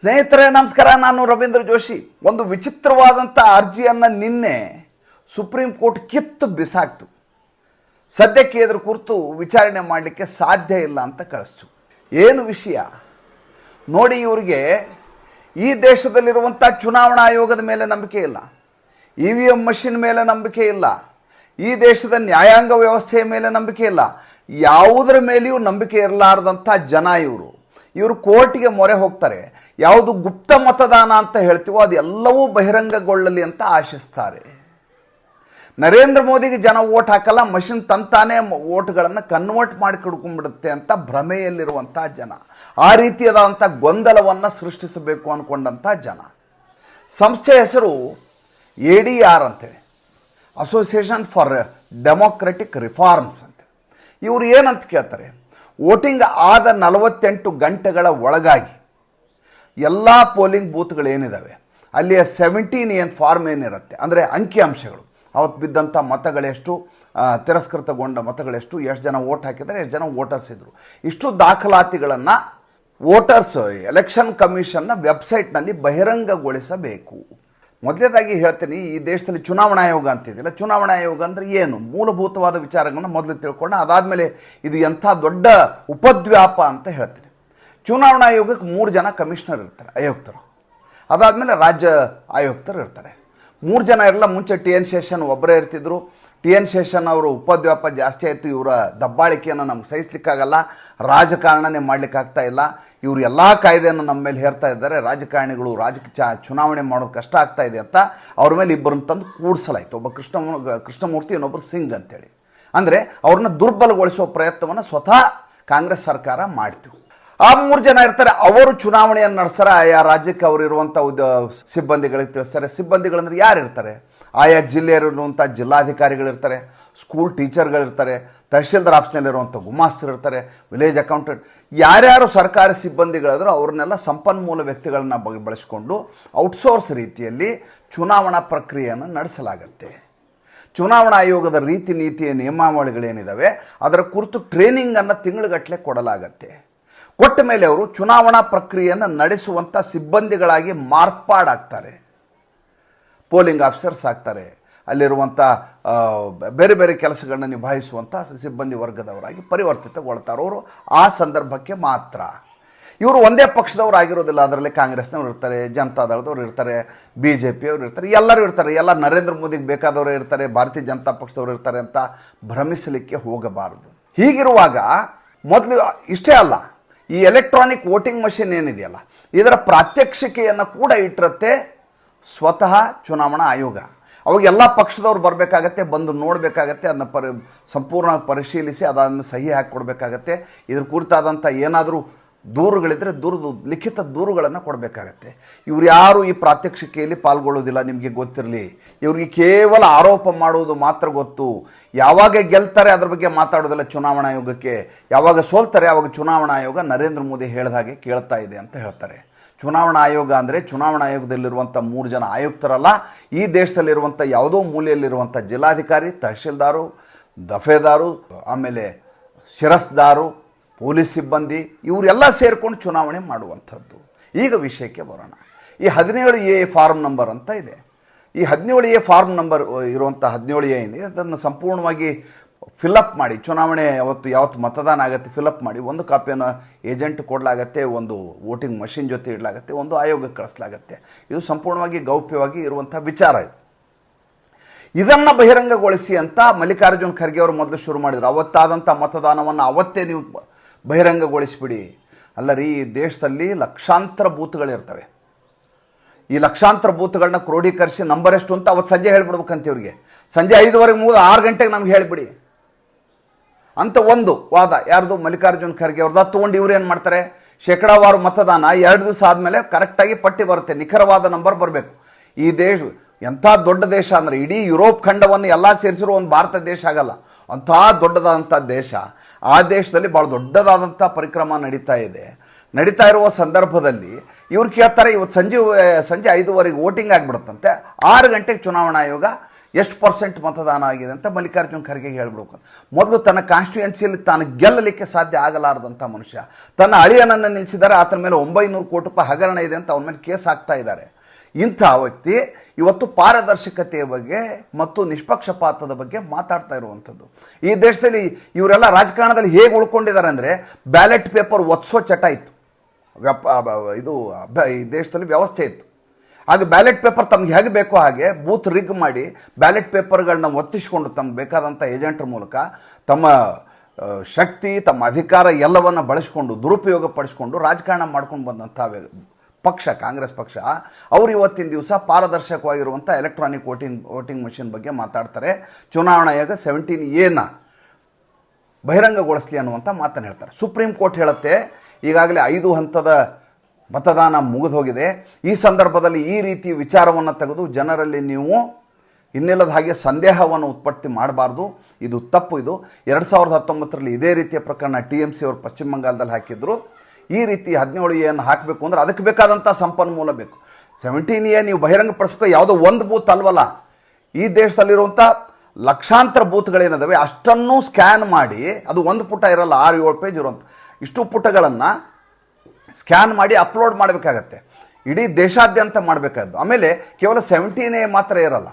ಸ್ನೇಹಿತರೆ, ನಮಸ್ಕಾರ. ನಾನು ರವೀಂದ್ರ ಜೋಶಿ. ಒಂದು ವಿಚಿತ್ರವಾದಂಥ ಅರ್ಜಿಯನ್ನು ನಿನ್ನೆ ಸುಪ್ರೀಂ ಕೋರ್ಟ್ ಕಿತ್ತು ಬಿಸಾಕ್ತು. ಸದ್ಯಕ್ಕೆ ಇದ್ರ ಕುರಿತು ವಿಚಾರಣೆ ಮಾಡಲಿಕ್ಕೆ ಸಾಧ್ಯ ಇಲ್ಲ ಅಂತ ಕಳಿಸ್ತು. ಏನು ವಿಷಯ? ನೋಡಿ, ಇವರಿಗೆ ಈ ದೇಶದಲ್ಲಿರುವಂಥ ಚುನಾವಣಾ ಆಯೋಗದ ಮೇಲೆ ನಂಬಿಕೆ ಇಲ್ಲ. ಇ ವಿ ಎಂ ಮಷಿನ್ ಮೇಲೆ ನಂಬಿಕೆ ಇಲ್ಲ. ಈ ದೇಶದ ನ್ಯಾಯಾಂಗ ವ್ಯವಸ್ಥೆಯ ಮೇಲೆ ನಂಬಿಕೆ ಇಲ್ಲ. ಯಾವುದರ ಮೇಲೆಯೂ ನಂಬಿಕೆ ಇರಲಾರ್ದಂಥ ಜನ ಇವರು. ಇವರು ಕೋರ್ಟಿಗೆ ಮೊರೆ ಹೋಗ್ತಾರೆ. ಯಾವುದು ಗುಪ್ತ ಮತದಾನ ಅಂತ ಹೇಳ್ತೀವೋ ಅದೆಲ್ಲವೂ ಬಹಿರಂಗಗೊಳ್ಳಲಿ ಅಂತ ಆಶಿಸ್ತಾರೆ. ನರೇಂದ್ರ ಮೋದಿಗೆ ಜನ ಓಟ್ ಹಾಕಲ್ಲ, ಮಷಿನ್ ತಂತಾನೇ ಓಟ್ಗಳನ್ನು ಕನ್ವರ್ಟ್ ಮಾಡಿ ಕಡ್ಕೊಂಡ್ಬಿಡುತ್ತೆ ಅಂತ ಭ್ರಮೆಯಲ್ಲಿರುವಂಥ ಜನ. ಆ ರೀತಿಯಾದಂಥ ಗೊಂದಲವನ್ನು ಸೃಷ್ಟಿಸಬೇಕು ಅಂದ್ಕೊಂಡಂಥ ಜನ. ಸಂಸ್ಥೆ ಹೆಸರು ಎ ಡಿ ಆರ್ ಅಂತೇಳಿ. ಅಸೋಸಿಯೇಷನ್ ಫಾರ್ ಡೆಮೋಕ್ರೆಟಿಕ್ ರಿಫಾರ್ಮ್ಸ್ ಅಂತ. ಇವರು ಏನಂತ ಕೇಳ್ತಾರೆ? ವೋಟಿಂಗ್ ಆದ ನಲವತ್ತೆಂಟು ಗಂಟೆಗಳ ಒಳಗಾಗಿ ಎಲ್ಲ ಪೋಲಿಂಗ್ ಬೂತ್ಗಳೇನಿದ್ದಾವೆ ಅಲ್ಲಿಯ ಸೆವೆಂಟೀನ್ ಏನು ಫಾರ್ಮ್ ಏನಿರುತ್ತೆ? ಅಂದರೆ ಅಂಕಿಅಂಶಗಳು. ಅವತ್ತು ಬಿದ್ದಂಥ ಮತಗಳೆಷ್ಟು? ತಿರಸ್ಕೃತಗೊಂಡ ಮತಗಳೆಷ್ಟು? ಎಷ್ಟು ಜನ ವೋಟ್ ಹಾಕಿದ್ದಾರೆ? ಎಷ್ಟು ಜನ ವೋಟರ್ಸ್ ಇದ್ದರು ಇಷ್ಟು ದಾಖಲಾತಿಗಳನ್ನು ವೋಟರ್ಸ್ ಎಲೆಕ್ಷನ್ ಕಮಿಷನ್ನ ವೆಬ್ಸೈಟ್ನಲ್ಲಿ ಬಹಿರಂಗಗೊಳಿಸಬೇಕು. ಮೊದಲೇದಾಗಿ ಹೇಳ್ತೀನಿ, ಈ ದೇಶದಲ್ಲಿ ಚುನಾವಣಾ ಆಯೋಗ ಅಂತಿದ್ದಿಲ್ಲ ಚುನಾವಣಾ ಆಯೋಗ ಅಂದರೆ ಏನು? ಮೂಲಭೂತವಾದ ವಿಚಾರಗಳನ್ನ ಮೊದಲು ತಿಳ್ಕೊಂಡು ಅದಾದಮೇಲೆ ಇದು ಎಂಥ ದೊಡ್ಡ ಉಪದ್ವ್ಯಾಪ ಅಂತ ಹೇಳ್ತೀನಿ. ಚುನಾವಣಾ ಆಯೋಗಕ್ಕೆ ಮೂರು ಜನ ಕಮಿಷನರ್ ಇರ್ತಾರೆ, ಆಯುಕ್ತರು. ಅದಾದಮೇಲೆ ರಾಜ್ಯ ಆಯುಕ್ತರು ಇರ್ತಾರೆ. ಮೂರು ಜನ ಇರಲ್ಲ, ಮುಂಚೆ ಟಿ ಎನ್ ಶೇಷನ್ ಒಬ್ಬರೇ ಇರ್ತಿದ್ರು. ಟಿ ಎನ್ ಶೇಷನ್ ಅವರು ಉಪದ್ವ್ಯಾಪ ಜಾಸ್ತಿ ಆಯಿತು, ಇವರ ದಬ್ಬಾಳಿಕೆಯನ್ನು ನಮ್ಗೆ ಸಹಿಸ್ಲಿಕ್ಕಾಗಲ್ಲ, ರಾಜಕಾರಣನೇ ಮಾಡಲಿಕ್ಕಾಗ್ತಾ ಇಲ್ಲ. ಇವರು ಎಲ್ಲ ಕಾಯ್ದೆಯನ್ನು ನಮ್ಮ ಮೇಲೆ ಹೇರ್ತಾ ಇದ್ದಾರೆ. ರಾಜಕಾರಣಿಗಳು ರಾಜಕ ಚುನಾವಣೆ ಮಾಡೋದು ಕಷ್ಟ ಆಗ್ತಾ ಇದೆ ಅಂತ ಅವ್ರ ಮೇಲೆ ಇಬ್ಬರನ್ನ ತಂದು ಕೂಡಿಸಲಾಯಿತು. ಒಬ್ಬ ಕೃಷ್ಣ ಕೃಷ್ಣಮೂರ್ತಿ ಇನ್ನೊಬ್ಬರು ಸಿಂಗ್ ಅಂತೇಳಿ. ಅಂದರೆ ಅವ್ರನ್ನ ದುರ್ಬಲಗೊಳಿಸುವ ಪ್ರಯತ್ನವನ್ನು ಸ್ವತಃ ಕಾಂಗ್ರೆಸ್ ಸರ್ಕಾರ ಮಾಡ್ತು ಆ ಮೂರು ಜನ ಇರ್ತಾರೆ, ಅವರು ಚುನಾವಣೆಯನ್ನು ನಡೆಸ್ತಾರೆ, ಆಯಾ ರಾಜ್ಯಕ್ಕೆ ಅವರು ಇರುವಂಥ ಉದ್ಯ ಸಿಬ್ಬಂದಿಗಳಿಗೆ ತಿಳಿಸ್ತಾರೆ. ಸಿಬ್ಬಂದಿಗಳಂದ್ರೆ ಯಾರು ಇರ್ತಾರೆ? ಆಯಾ ಜಿಲ್ಲೆಯಲ್ಲಿರುವಂಥ ಜಿಲ್ಲಾಧಿಕಾರಿಗಳಿರ್ತಾರೆ ಸ್ಕೂಲ್ ಟೀಚರ್ಗಳಿರ್ತಾರೆ ತಹಶೀಲ್ದಾರ್ ಆಫೀಸ್ನಲ್ಲಿರುವಂಥ ಗುಮಾಸ್ತರು ಇರ್ತಾರೆ ವಿಲೇಜ್ ಅಕೌಂಟೆಂಟ್ ಯಾರ್ಯಾರು ಸರ್ಕಾರಿ ಸಿಬ್ಬಂದಿಗಳಾದರೂ ಅವ್ರನ್ನೆಲ್ಲ ಸಂಪನ್ಮೂಲ ವ್ಯಕ್ತಿಗಳನ್ನ ಬಳಸಿಕೊಂಡು ಔಟ್ಸೋರ್ಸ್ ರೀತಿಯಲ್ಲಿ ಚುನಾವಣಾ ಪ್ರಕ್ರಿಯೆಯನ್ನು ನಡೆಸಲಾಗತ್ತೆ. ಚುನಾವಣಾ ಆಯೋಗದ ರೀತಿ ನೀತಿಯ ನಿಯಮಾವಳಿಗಳೇನಿದ್ದಾವೆ ಅದರ ಕುರಿತು ಟ್ರೈನಿಂಗನ್ನು ತಿಂಗಳುಗಟ್ಟಲೆ ಕೊಡಲಾಗತ್ತೆ. ಕೊಟ್ಟ ಮೇಲೆ ಅವರು ಚುನಾವಣಾ ಪ್ರಕ್ರಿಯೆಯನ್ನು ನಡೆಸುವಂಥ ಸಿಬ್ಬಂದಿಗಳಾಗಿ ಮಾರ್ಪಾಡಾಗ್ತಾರೆ. ಪೋಲಿಂಗ್ ಆಫೀಸರ್ಸ್ ಆಗ್ತಾರೆ. ಅಲ್ಲಿರುವಂಥ ಬೇರೆ ಬೇರೆ ಕೆಲಸಗಳನ್ನ ನಿಭಾಯಿಸುವಂಥ ಸಿಬ್ಬಂದಿ ವರ್ಗದವರಾಗಿ ಪರಿವರ್ತಿತಗೊಳ್ತಾರೆ. ಅವರು ಆ ಸಂದರ್ಭಕ್ಕೆ ಮಾತ್ರ. ಇವರು ಒಂದೇ ಪಕ್ಷದವ್ರು ಆಗಿರೋದಿಲ್ಲ. ಅದರಲ್ಲಿ ಕಾಂಗ್ರೆಸ್ನವ್ರು ಇರ್ತಾರೆ, ಜನತಾದಳದವ್ರು ಇರ್ತಾರೆ ಬಿ ಜೆ ಪಿಯವರು ಇರ್ತಾರೆ, ಎಲ್ಲರೂ ಇರ್ತಾರೆ. ಎಲ್ಲ ನರೇಂದ್ರ ಮೋದಿಗೆ ಬೇಕಾದವರು ಇರ್ತಾರೆ, ಭಾರತೀಯ ಜನತಾ ಪಕ್ಷದವರು ಇರ್ತಾರೆ ಅಂತ ಭ್ರಮಿಸಲಿಕ್ಕೆ ಹೋಗಬಾರದು. ಹೀಗಿರುವಾಗ ಮೊದಲು ಇಷ್ಟೇ ಅಲ್ಲ. ಈ ಎಲೆಕ್ಟ್ರಾನಿಕ್ ವೋಟಿಂಗ್ ಮಷಿನ್ ಏನಿದೆಯಲ್ಲ, ಇದರ ಪ್ರಾತ್ಯಕ್ಷಿಕೆಯನ್ನು ಕೂಡ ಇಟ್ಟಿರುತ್ತೆ ಸ್ವತಃ ಚುನಾವಣಾ ಆಯೋಗ. ಅವಾಗ ಎಲ್ಲ ಪಕ್ಷದವ್ರು ಬರಬೇಕಾಗತ್ತೆ, ಬಂದು ನೋಡಬೇಕಾಗತ್ತೆ, ಅದನ್ನ ಪರಿ ಸಂಪೂರ್ಣ ಪರಿಶೀಲಿಸಿ ಅದನ್ನು ಸಹಿ ಹಾಕಿ ಕೊಡಬೇಕಾಗತ್ತೆ ಇದ್ರ ಕುರಿತಾದಂಥ ಏನಾದರೂ ದೂರುಗಳಿದ್ದರೆ ದೂರದು, ಲಿಖಿತ ದೂರುಗಳನ್ನು ಕೊಡಬೇಕಾಗತ್ತೆ. ಇವ್ರು ಯಾರು ಈ ಪ್ರಾತ್ಯಕ್ಷಿಕೆಯಲ್ಲಿ ಪಾಲ್ಗೊಳ್ಳೋದಿಲ್ಲ, ನಿಮಗೆ ಗೊತ್ತಿರಲಿ. ಇವರಿಗೆ ಕೇವಲ ಆರೋಪ ಮಾಡುವುದು ಮಾತ್ರ ಗೊತ್ತು. ಯಾವಾಗ ಗೆಲ್ತಾರೆ ಅದ್ರ ಬಗ್ಗೆ ಮಾತಾಡೋದಿಲ್ಲ ಚುನಾವಣಾ ಆಯೋಗಕ್ಕೆ. ಯಾವಾಗ ಸೋಲ್ತಾರೆ ಯಾವಾಗ ಚುನಾವಣಾ ಆಯೋಗ ನರೇಂದ್ರ ಮೋದಿ ಹೇಳಿದ ಹಾಗೆ ಕೇಳ್ತಾ ಇದೆ ಅಂತ ಹೇಳ್ತಾರೆ. ಚುನಾವಣಾ ಆಯೋಗ ಅಂದರೆ ಚುನಾವಣಾ ಆಯೋಗದಲ್ಲಿರುವಂಥ ಮೂರು ಜನ ಆಯುಕ್ತರಲ್ಲ, ಈ ದೇಶದಲ್ಲಿರುವಂಥ ಯಾವುದೋ ಮೂಲೆಯಲ್ಲಿರುವಂಥ ಜಿಲ್ಲಾಧಿಕಾರಿ, ತಹಶೀಲ್ದಾರು, ದಫೇದಾರು, ಆಮೇಲೆ ಶಿರಸ್ದಾರು ಪೊಲೀಸ್ ಸಿಬ್ಬಂದಿ ಇವರೆಲ್ಲ ಸೇರಿಕೊಂಡು ಚುನಾವಣೆ ಮಾಡುವಂಥದ್ದು. ಈಗ ವಿಷಯಕ್ಕೆ ಬರೋಣ. ಈ ಹದಿನೇಳು ಎ ಫಾರ್ಮ್ ನಂಬರ್ ಅಂತ ಇದೆ. ಈ ಹದಿನೇಳು ಎ ಫಾರ್ಮ್ ನಂಬರ್ ಇರುವಂಥ ಹದಿನೇಳು ಎ ಇದೆ ಅದನ್ನು ಸಂಪೂರ್ಣವಾಗಿ ಫಿಲಪ್ ಮಾಡಿ, ಚುನಾವಣೆ ಯಾವತ್ತು ಯಾವತ್ತು ಮತದಾನ ಆಗುತ್ತೆ ಫಿಲಪ್ ಮಾಡಿ, ಒಂದು ಕಾಪಿಯನ್ನು ಏಜೆಂಟ್ ಕೊಡಲಾಗತ್ತೆ, ಒಂದು ವೋಟಿಂಗ್ ಮಷಿನ್ ಜೊತೆ ಇಡಲಾಗತ್ತೆ, ಒಂದು ಆಯೋಗಕ್ಕೆ ಕಳಿಸ್ಲಾಗತ್ತೆ. ಇದು ಸಂಪೂರ್ಣವಾಗಿ ಗೌಪ್ಯವಾಗಿ ಇರುವಂಥ ವಿಚಾರ ಇದು. ಇದನ್ನು ಬಹಿರಂಗಗೊಳಿಸಿ ಅಂತ ಮಲ್ಲಿಕಾರ್ಜುನ್ ಖರ್ಗೆ ಅವರು ಮೊದಲು ಶುರು ಮಾಡಿದರು. ಅವತ್ತಾದಂಥ ಮತದಾನವನ್ನು ಅವತ್ತೇ ನೀವು ಬಹಿರಂಗಗೊಳಿಸಿಬಿಡಿ. ಅಲ್ಲ ರೀ ಈ ದೇಶದಲ್ಲಿ ಲಕ್ಷಾಂತರ ಬೂತ್ಗಳಿರ್ತವೆ ಈ ಲಕ್ಷಾಂತರ ಬೂತ್ಗಳನ್ನ ಕ್ರೋಢೀಕರಿಸಿ ನಂಬರ್ ಎಷ್ಟು ಅಂತ ಅವತ್ತು ಸಂಜೆ ಹೇಳ್ಬಿಡ್ಬೇಕಂತ ಇವ್ರಿಗೆ. ಸಂಜೆ ಐದುವರೆಗೆ ಮುಗಿದು ಆರು ಗಂಟೆಗೆ ನಮ್ಗೆ ಹೇಳಿಬಿಡಿ. ಅಂತ ಒಂದು ವಾದ. ಯಾರ್ದು? ಮಲ್ಲಿಕಾರ್ಜುನ್ ಖರ್ಗೆ ಅವ್ರದ್ದು. ತೊಗೊಂಡು ಇವ್ರು ಏನು ಮಾಡ್ತಾರೆ? ಶೇಕಡಾವಾರು ಮತದಾನ ಎರಡು ದಿವಸ ಆದಮೇಲೆ ಕರೆಕ್ಟಾಗಿ ಪಟ್ಟಿ ಬರುತ್ತೆ. ನಿಖರವಾದ ನಂಬರ್ ಬರಬೇಕು. ಈ ದೇಶ ಎಂಥ ದೊಡ್ಡ ದೇಶ ಅಂದರೆ ಇಡೀ ಯುರೋಪ್ ಖಂಡವನ್ನು ಎಲ್ಲ ಸೇರಿಸಿರೋ ಒಂದು ಭಾರತ ದೇಶ ಆಗಲ್ಲ. ಅಂಥ ದೊಡ್ಡದಾದಂಥ ದೇಶ ಆ ದೇಶದಲ್ಲಿ ಭಾಳ ದೊಡ್ಡದಾದಂಥ ಪರಿಕ್ರಮ ನಡೀತಾ ಇದೆ. ನಡೀತಾ ಇರುವ ಸಂದರ್ಭದಲ್ಲಿ ಇವ್ರು ಕೇಳ್ತಾರೆ, ಇವತ್ತು ಸಂಜೆ ಸಂಜೆ ಐದುವರೆಗೆ ವೋಟಿಂಗ್ ಆಗಿಬಿಡುತ್ತಂತೆ, ಆರು ಗಂಟೆಗೆ ಚುನಾವಣಾ ಆಯೋಗ ಎಷ್ಟು ಪರ್ಸೆಂಟ್ ಮತದಾನ ಆಗಿದೆ ಅಂತ ಮಲ್ಲಿಕಾರ್ಜುನ್ ಖರ್ಗೆ ಹೇಳ್ಬಿಡ್ಬೇಕು. ಮೊದಲು ತನ್ನ ಕಾನ್ಸ್ಟಿಟ್ಯೂಯೆನ್ಸಿಯಲ್ಲಿ ತಾನು ಗೆಲ್ಲಲಿಕ್ಕೆ ಸಾಧ್ಯ ಆಗಲಾರದಂಥ ಮನುಷ್ಯ. ತನ್ನ ಅಳಿಯನನ್ನು ನಿಲ್ಲಿಸಿದ್ದಾರೆ ಆತನ ಮೇಲೆ ಒಂಬೈನೂರು ಕೋಟಿ ರೂಪಾಯಿ ಹಗರಣ ಇದೆ ಅಂತ ಅವನ ಮೇಲೆ ಕೇಸ್ ಹಾಕ್ತಾ ಇದ್ದಾರೆ. ಇಂಥ ವ್ಯಕ್ತಿ ಇವತ್ತು ಪಾರದರ್ಶಕತೆಯ ಬಗ್ಗೆ ಮತ್ತು ನಿಷ್ಪಕ್ಷಪಾತದ ಬಗ್ಗೆ ಮಾತಾಡ್ತಾ ಇರುವಂಥದ್ದು. ಈ ದೇಶದಲ್ಲಿ ಇವರೆಲ್ಲ ರಾಜಕಾರಣದಲ್ಲಿ ಹೇಗೆ ಉಳ್ಕೊಂಡಿದ್ದಾರೆ ಅಂದರೆ ಬ್ಯಾಲೆಟ್ ಪೇಪರ್ ಒತ್ಸೋ ಚಟ ಇತ್ತು. ಇದು ಈ ದೇಶದಲ್ಲಿ ವ್ಯವಸ್ಥೆ ಇತ್ತು. ಆಗ ಬ್ಯಾಲೆಟ್ ಪೇಪರ್ ತಮ್ಗೆ ಹೇಗೆ ಬೇಕೋ ಹಾಗೆ ಬೂತ್ ರಿಗ್ ಮಾಡಿ ಬ್ಯಾಲೆಟ್ ಪೇಪರ್ಗಳನ್ನ ಒತ್ತಿಸ್ಕೊಂಡು ತಮ್ಗೆ ಬೇಕಾದಂಥ ಏಜೆಂಟ್ರ ಮೂಲಕ ತಮ್ಮ ಶಕ್ತಿ, ತಮ್ಮ ಅಧಿಕಾರ ಎಲ್ಲವನ್ನು ಬಳಸ್ಕೊಂಡು ದುರುಪಯೋಗ ಪಡಿಸ್ಕೊಂಡು ರಾಜಕಾರಣ ಮಾಡ್ಕೊಂಡು ಬಂದಂಥ ಪಕ್ಷ, ಕಾಂಗ್ರೆಸ್ ಪಕ್ಷ, ಅವರು ಇವತ್ತಿನ ದಿವಸ ಪಾರದರ್ಶಕವಾಗಿರುವಂಥ ಎಲೆಕ್ಟ್ರಾನಿಕ್ ವೋಟಿಂಗ್ ವೋಟಿಂಗ್ ಮಷಿನ್ ಬಗ್ಗೆ ಮಾತಾಡ್ತಾರೆ. ಚುನಾವಣಾ ಆಯೋಗ ಸೆವೆಂಟೀನ್ ಎನ ಬಹಿರಂಗಗೊಳಿಸಲಿ ಅನ್ನುವಂಥ ಮಾತನ್ನು ಹೇಳ್ತಾರೆ. ಸುಪ್ರೀಂ ಕೋರ್ಟ್ ಹೇಳುತ್ತೆ, ಈಗಾಗಲೇ ಐದು ಹಂತದ ಮತದಾನ ಮುಗಿದು ಹೋಗಿದೆ ಈ ಸಂದರ್ಭದಲ್ಲಿ ಈ ರೀತಿ ವಿಚಾರವನ್ನು ತೆಗೆದು ಜನರಲ್ಲಿ ನೀವು ಇನ್ನಿಲ್ಲದ ಹಾಗೆ ಸಂದೇಹವನ್ನು ಉತ್ಪತ್ತಿ ಮಾಡಬಾರ್ದು. ಇದು ತಪ್ಪು ಇದು. ಎರಡು ಸಾವಿರದ ಹತ್ತೊಂಬತ್ತರಲ್ಲಿ ಇದೇ ರೀತಿಯ ಪ್ರಕರಣ ಟಿ ಎಂ ಸಿ ಅವರು ಪಶ್ಚಿಮ ಬಂಗಾಳದಲ್ಲಿ ಹಾಕಿದ್ರು. ಈ ರೀತಿ ಹದಿನೇಳು ಏನು ಹಾಕಬೇಕು ಅಂದ್ರೆ ಅದಕ್ಕೆ ಬೇಕಾದಂಥ ಸಂಪನ್ಮೂಲ ಬೇಕು. ಸೆವೆಂಟೀನ್ ಎ ನೀವು ಬಹಿರಂಗಪಡಿಸ್ಬೇಕು, ಯಾವುದೋ ಒಂದು ಬೂತ್ ಅಲ್ವಲ್ಲ? ಈ ದೇಶದಲ್ಲಿರುವಂಥ ಲಕ್ಷಾಂತರ ಬೂತ್ಗಳೇನಿದಾವೆ, ಅಷ್ಟನ್ನು ಸ್ಕ್ಯಾನ್ ಮಾಡಿ, ಅದು ಒಂದು ಪುಟ ಇರಲ್ಲ, ಆರು, ಏಳು ಪೇಜ್ ಇರುವಂಥ ಇಷ್ಟು ಪುಟಗಳನ್ನು ಸ್ಕ್ಯಾನ್ ಮಾಡಿ ಅಪ್ಲೋಡ್ ಮಾಡಬೇಕಾಗತ್ತೆ. ಇಡೀ ದೇಶಾದ್ಯಂತ ಮಾಡಬೇಕಾದ್ದು. ಆಮೇಲೆ ಕೇವಲ ಸೆವೆಂಟೀನೇ ಮಾತ್ರ ಇರಲ್ಲ.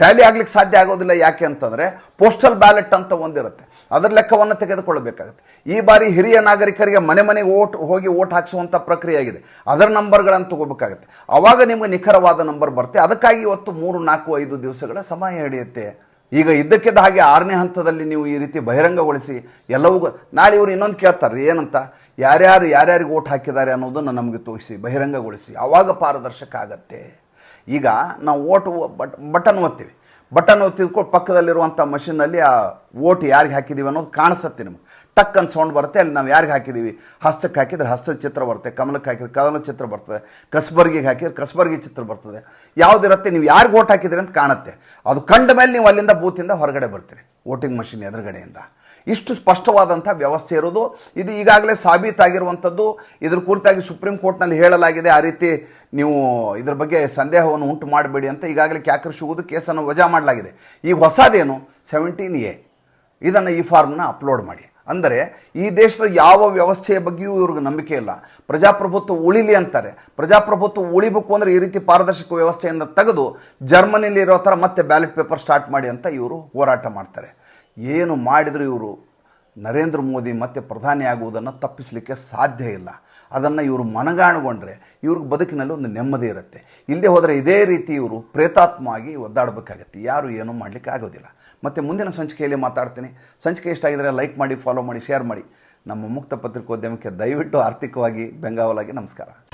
ಟ್ಯಾಲಿ ಆಗ್ಲಿಕ್ಕೆ ಸಾಧ್ಯ ಆಗೋದಿಲ್ಲ ಯಾಕೆ ಅಂತಂದರೆ ಪೋಸ್ಟಲ್ ಬ್ಯಾಲೆಟ್ ಅಂತ ಒಂದಿರುತ್ತೆ. ಅದರ ಲೆಕ್ಕವನ್ನು ತೆಗೆದುಕೊಳ್ಳಬೇಕಾಗುತ್ತೆ. ಈ ಬಾರಿ ಹಿರಿಯ ನಾಗರಿಕರಿಗೆ ಮನೆ ಮನೆಗೆ ಓಟ್, ಹೋಗಿ ಓಟ್ ಹಾಕಿಸುವಂಥ ಪ್ರಕ್ರಿಯೆ ಆಗಿದೆ. ಅದರ ನಂಬರ್ಗಳನ್ನು ತಗೋಬೇಕಾಗುತ್ತೆ. ಆವಾಗ ನಿಮಗೆ ನಿಖರವಾದ ನಂಬರ್ ಬರುತ್ತೆ. ಅದಕ್ಕಾಗಿ ಇವತ್ತು ಮೂರು, ನಾಲ್ಕು, ಐದು ದಿವಸಗಳ ಸಮಯ ಹಿಡಿಯುತ್ತೆ. ಈಗ ಇದ್ದಕ್ಕಿದ್ದ ಹಾಗೆ ಆರನೇ ಹಂತದಲ್ಲಿ ನೀವು ಈ ರೀತಿ ಬಹಿರಂಗಗೊಳಿಸಿ ಎಲ್ಲವೂ ನಾಳೆ ಇವರು ಇನ್ನೊಂದು ಕೇಳ್ತಾರೆ, ಏನಂತ? ಯಾರ್ಯಾರು, ಯಾರ್ಯಾರಿಗೆ ಓಟ್ ಹಾಕಿದ್ದಾರೆ ಅನ್ನೋದನ್ನು ನಮಗೆ ತೋರಿಸಿ, ಬಹಿರಂಗಗೊಳಿಸಿ. ಆವಾಗ ಪಾರದರ್ಶಕ ಆಗತ್ತೆ. ಈಗ ನಾವು ಓಟು ಬಟ್, ಬಟನ್ ಒತ್ತೀವಿ. ಬಟನ್ ಒತ್ತಿದ್ಕೊಂಡು ಪಕ್ಕದಲ್ಲಿರುವಂಥ ಮಷಿನಲ್ಲಿ ಆ ಓಟ್ ಯಾರಿಗೆ ಹಾಕಿದ್ದೀವಿ ಅನ್ನೋದು ಕಾಣಿಸುತ್ತೆ ನಿಮಗೆ. ಟಕ್ ಅಂತ ಸೌಂಡ್ ಬರುತ್ತೆ, ಅಲ್ಲಿ ನಾವು ಯಾರಿಗೆ ಹಾಕಿದ್ದೀವಿ ಹಸ್ತಕ್ಕೆ ಹಾಕಿದ್ರೆ ಹಸ್ತದ ಚಿತ್ರ ಬರುತ್ತೆ, ಕಮಲಕ್ಕೆ ಹಾಕಿದ್ರೆ ಕಮಲ ಚಿತ್ರ ಬರ್ತದೆ, ಕಸ್ಬರ್ಗಿಗೆ ಹಾಕಿದ್ರೆ ಕಸ್ಬರ್ಗಿ ಚಿತ್ರ ಬರ್ತದೆ. ಯಾವುದಿರುತ್ತೆ, ನೀವು ಯಾರಿಗೆ ಓಟ್ ಹಾಕಿದ್ರಿ ಅಂತ ಕಾಣುತ್ತೆ. ಅದು ಕಂಡ ಮೇಲೆ ನೀವು ಅಲ್ಲಿಂದ ಬೂತಿಂದ ಹೊರಗಡೆ ಬರ್ತೀರಿ, ವೋಟಿಂಗ್ ಮಷಿನ್ ಎದುರುಗಡೆಯಿಂದ. ಇಷ್ಟು ಸ್ಪಷ್ಟವಾದಂಥ ವ್ಯವಸ್ಥೆ ಇರೋದು. ಇದು ಈಗಾಗಲೇ ಸಾಬೀತಾಗಿರುವಂಥದ್ದು. ಇದ್ರ ಕುರಿತಾಗಿ ಸುಪ್ರೀಂ ಕೋರ್ಟ್ನಲ್ಲಿ ಹೇಳಲಾಗಿದೆ, ಆ ರೀತಿ ನೀವು ಇದ್ರ ಬಗ್ಗೆ ಸಂದೇಹವನ್ನು ಉಂಟು ಮಾಡಬೇಡಿ ಅಂತ ಈಗಾಗಲೇ ಕ್ಯಾಕರ್ಶುವುದು ಕೇಸನ್ನು ವಜಾ ಮಾಡಲಾಗಿದೆ. ಈ ಹೊಸದೇನು? ಸೆವೆಂಟೀನ್ ಎ ಇದನ್ನು ಈ ಫಾರ್ಮ್ನ ಅಪ್ಲೋಡ್ ಮಾಡಿ. ಅಂದರೆ ಈ ದೇಶದ ಯಾವ ವ್ಯವಸ್ಥೆಯ ಬಗ್ಗೆಯೂ ಇವ್ರಿಗೆ ನಂಬಿಕೆ ಇಲ್ಲ. ಪ್ರಜಾಪ್ರಭುತ್ವ ಉಳಿಲಿ ಅಂತಾರೆ. ಪ್ರಜಾಪ್ರಭುತ್ವ ಉಳಿಬೇಕು ಅಂದರೆ ಈ ರೀತಿ ಪಾರದರ್ಶಕ ವ್ಯವಸ್ಥೆಯಿಂದ ತೆಗೆದು ಜರ್ಮನಿಲಿ ಇರೋ ಥರ ಮತ್ತೆ ಬ್ಯಾಲೆಟ್ ಪೇಪರ್ ಸ್ಟಾರ್ಟ್ ಮಾಡಿ ಅಂತ ಇವರು ಹೋರಾಟ ಮಾಡ್ತಾರೆ. ಏನು ಮಾಡಿದರೂ ಇವರು? ನರೇಂದ್ರ ಮೋದಿ ಮತ್ತೆ ಪ್ರಧಾನಿ ಆಗುವುದನ್ನು ತಪ್ಪಿಸಲಿಕ್ಕೆ ಸಾಧ್ಯ ಇಲ್ಲ. ಅದನ್ನು ಇವರು ಮನಗಾಣಗೊಂಡ್ರೆ ಇವ್ರಿಗೆ ಬದುಕಿನಲ್ಲಿ ಒಂದು ನೆಮ್ಮದಿ ಇರುತ್ತೆ. ಇಲ್ಲದೆ ಹೋದರೆ ಇದೇ ರೀತಿ ಇವರು ಪ್ರೇತಾತ್ಮವಾಗಿ ಒದ್ದಾಡಬೇಕಾಗತ್ತೆ. ಯಾರು ಏನೂ ಮಾಡಲಿಕ್ಕೆ ಆಗೋದಿಲ್ಲ. ಮತ್ತು ಮುಂದಿನ ಸಂಚಿಕೆಯಲ್ಲಿ ಮಾತಾಡ್ತೀನಿ. ಸಂಚಿಕೆ ಇಷ್ಟ ಆಗಿದರೆ ಲೈಕ್ ಮಾಡಿ ಫಾಲೋ ಮಾಡಿ ಶೇರ್ ಮಾಡಿ. ನಮ್ಮ ಮುಕ್ತ ಪತ್ರಿಕೋದ್ಯಮಕ್ಕೆ ದಯವಿಟ್ಟು ಆರ್ಥಿಕವಾಗಿ ಬೆಂಗಾವಲಾಗಿ ನಮಸ್ಕಾರ.